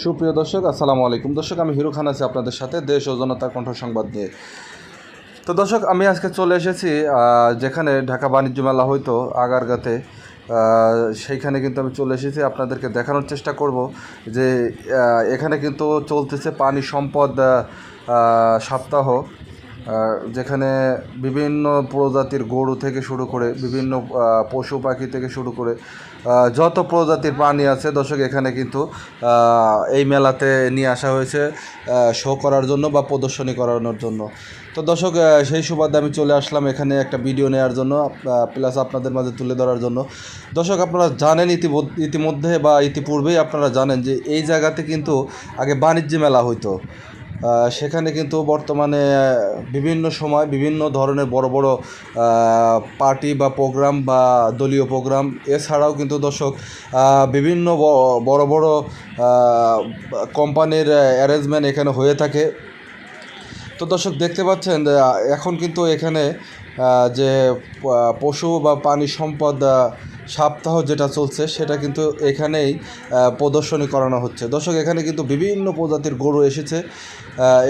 সুপ্রিয় দর্শক, আসসালামু আলাইকুম। দর্শক, আমি হিরু খান আছি আপনাদের সাথে, দেশ ও জনতার কণ্ঠ সংবাদ নিয়ে। তো দর্শক, আমি আজকে চলে এসেছি যেখানে ঢাকা বাণিজ্য মেলা হইতো, আগারগাতে। সেইখানে কিন্তু আমি চলে এসেছি, আপনাদেরকে দেখানোর চেষ্টা করব যে এখানে কিন্তু চলতেছে পানি সম্পদ সপ্তাহ। যেখানে বিভিন্ন প্রজাতির গরু থেকে শুরু করে বিভিন্ন পশু পাখি থেকে শুরু করে যত প্রজাতির প্রাণী আছে, দর্শক, এখানে কিন্তু এই মেলাতে নিয়ে আসা হয়েছে শো করার জন্য বা প্রদর্শনী করানোর জন্য। তো দর্শক সেই সুবাদে আমি চলে আসলাম এখানে একটা ভিডিও নেওয়ার জন্য প্লাস আপনাদের মাঝে তুলে ধরার জন্য। দর্শক, আপনারা জানেন ইতিমধ্যে ইতিমধ্যে বা ইতিপূর্বেই আপনারা জানেন যে এই জায়গাতে কিন্তু আগে বাণিজ্য মেলা হইতো। সেখানে কিন্তু বর্তমানে বিভিন্ন সময় বিভিন্ন ধরনের বড় বড় পার্টি বা প্রোগ্রাম বা দলীয় প্রোগ্রাম, এছাড়াও কিন্তু দর্শক বিভিন্ন বড় বড় কোম্পানির অ্যারেঞ্জমেন্ট এখানে হয়ে থাকে। তো দর্শক দেখতে পাচ্ছেন এখন কিন্তু এখানে যে পশু বা প্রাণী সম্পদ সপ্তাহ যেটা চলছে, সেটা কিন্তু এখানেই প্রদর্শনী করানো হচ্ছে। দর্শক, এখানে কিন্তু বিভিন্ন প্রজাতির গরু এসেছে।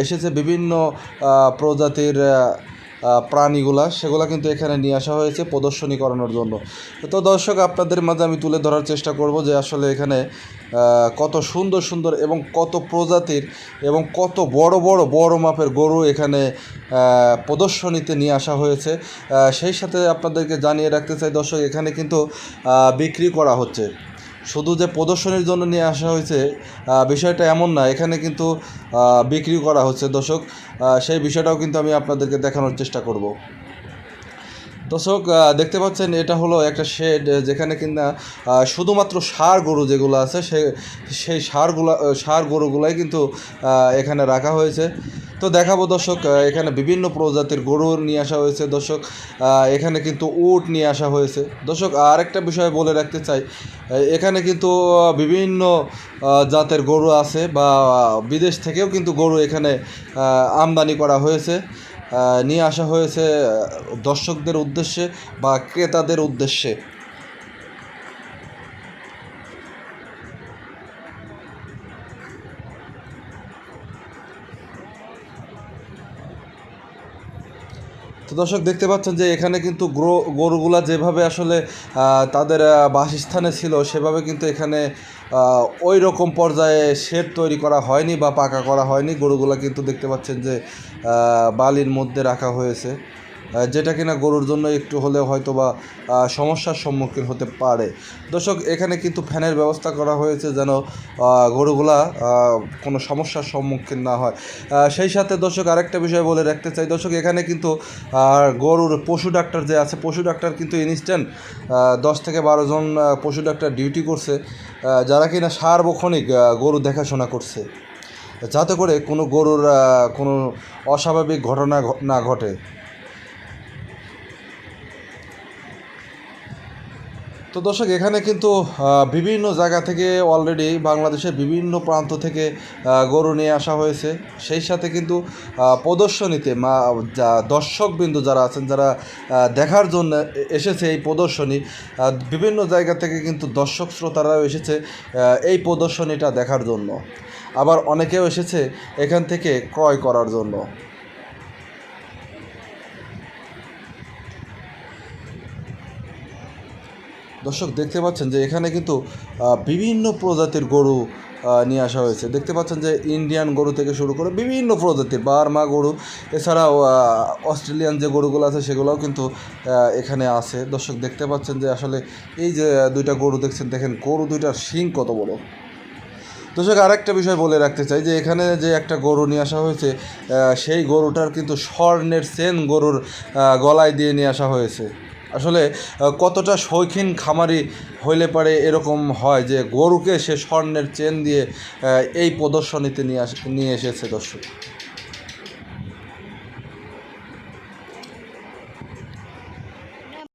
এসেছে বিভিন্ন প্রজাতির প্রাণীগুলা, সেগুলা কিন্তু এখানে নিয়ে আসা হয়েছে প্রদর্শনী করানোর জন্য। তো দর্শক, আপনাদের মাঝে আমি তুলে ধরার চেষ্টা করব যে আসলে এখানে কত সুন্দর সুন্দর এবং কত প্রজাতির এবং কত বড় বড় বড় মাপের গরু এখানে প্রদর্শনীতে নিয়ে আসা হয়েছে। সেই সাথে আপনাদেরকে জানিয়ে রাখতে চাই দর্শক, এখানে কিন্তু বিক্রি করা হচ্ছে। শুধু যে প্রদর্শনীর জন্য নিয়ে আসা হয়েছে বিষয়টা এমন না। এখানে কিন্তু বিক্রি করা হচ্ছে। দর্শক সেই বিষয়টাও কিন্তু আমি আপনাদেরকে দেখানোর চেষ্টা করব। দর্শক দেখতে পাচ্ছেন, এটা হলো একটা শেড, যেখানে কিনা শুধুমাত্র সার গরু যেগুলো আছে, সে, সেই সারগুলা সার গরুগুলাই কিন্তু এখানে রাখা হয়েছে। তো দেখাবো দর্শক এখানে বিভিন্ন প্রজাতির গরু নিয়ে আসা হয়েছে দর্শক এখানে কিন্তু উট নিয়ে আসা হয়েছে। দর্শক, আরেকটা বিষয় বলে রাখতে চাই এখানে কিন্তু বিভিন্ন জাতের গরু আছে বা বিদেশ থেকেও কিন্তু গরু এখানে আমদানি করা হয়েছে নিয়ে আসা হয়েছে দর্শকদের উদ্দেশ্যে বা ক্রেতাদের উদ্দেশ্যে। তো দর্শক দেখতে পাচ্ছেন যে এখানে কিন্তু গ্রো গরুগুলা যেভাবে আসলে তাদের বাসস্থানে ছিল, সেভাবে কিন্তু এখানে ওই রকম পর্যায়ে শেড তৈরি করা হয়নি বা পাকা করা হয়নি। গরুগুলা কিন্তু দেখতে পাচ্ছেন যে বালির মধ্যে রাখা হয়েছে। যেটা কিনা গরুর জন্য একটু হলেও হয়তো বা সমস্যার সম্মুখীন হতে পারে। দর্শক, এখানে কিন্তু ফ্যানের ব্যবস্থা করা হয়েছে যেন গরুগুলা কোনো সমস্যার সম্মুখীন না হয়। সেই সাথে দর্শক, আরেকটা বিষয় বলে রাখতে চাই। দর্শক, এখানে কিন্তু গরুর পশু ডাক্তার যে আছে, পশু ডাক্তার কিন্তু ইনস্ট্যান্ট দশ থেকে বারো জন পশু ডাক্তার ডিউটি করছে যারা কিনা সার্বক্ষণিক গরু দেখাশোনা করছে। যাতে করে কোনো গরুর কোনো অস্বাভাবিক ঘটনা না ঘটে। তো দর্শক, এখানে কিন্তু বিভিন্ন জায়গা থেকে অলরেডি বাংলাদেশের বিভিন্ন প্রান্ত থেকে গরু নিয়ে আসা হয়েছে। সেই সাথে কিন্তু প্রদর্শনীতে মা, যা দর্শকবৃন্দ যারা আছেন, যারা দেখার জন্য এসেছে এই প্রদর্শনী বিভিন্ন জায়গা থেকে কিন্তু দর্শক শ্রোতারাও এসেছে এই প্রদর্শনীটা দেখার জন্য। আবার অনেকেও এসেছে এখান থেকে ক্রয় করার জন্য। দর্শক, দেখতে পাচ্ছেন যে এখানে কিন্তু বিভিন্ন প্রজাতির গরু নিয়ে আসা হয়েছে। দেখতে পাচ্ছেন যে ইন্ডিয়ান গরু থেকে শুরু করে বিভিন্ন প্রজাতির বার্মা গরু, এছাড়াও অস্ট্রেলিয়ান যে গরুগুলো আছে সেগুলোও কিন্তু এখানে আছে। দর্শক, দেখতে পাচ্ছেন যে আসলে এই যে দুইটা গরু দেখছেন, দেখেন গরু দুইটার শিং কত বড়। দর্শক, আরেকটা বিষয় বলে রাখতে চাই যে এখানে যে একটা গরু নিয়ে আসা হয়েছে সেই গরুটার কিন্তু স্বর্ণের সেন গরুর গলায় দিয়ে নিয়ে আসা হয়েছে। আসলে কতটা শৌখিন খামারি হইলে পারে এরকম হয় যে গরুকে সে স্বর্ণের চেন দিয়ে এই প্রদর্শনীতে নিয়ে আস, নিয়ে এসেছে দর্শক?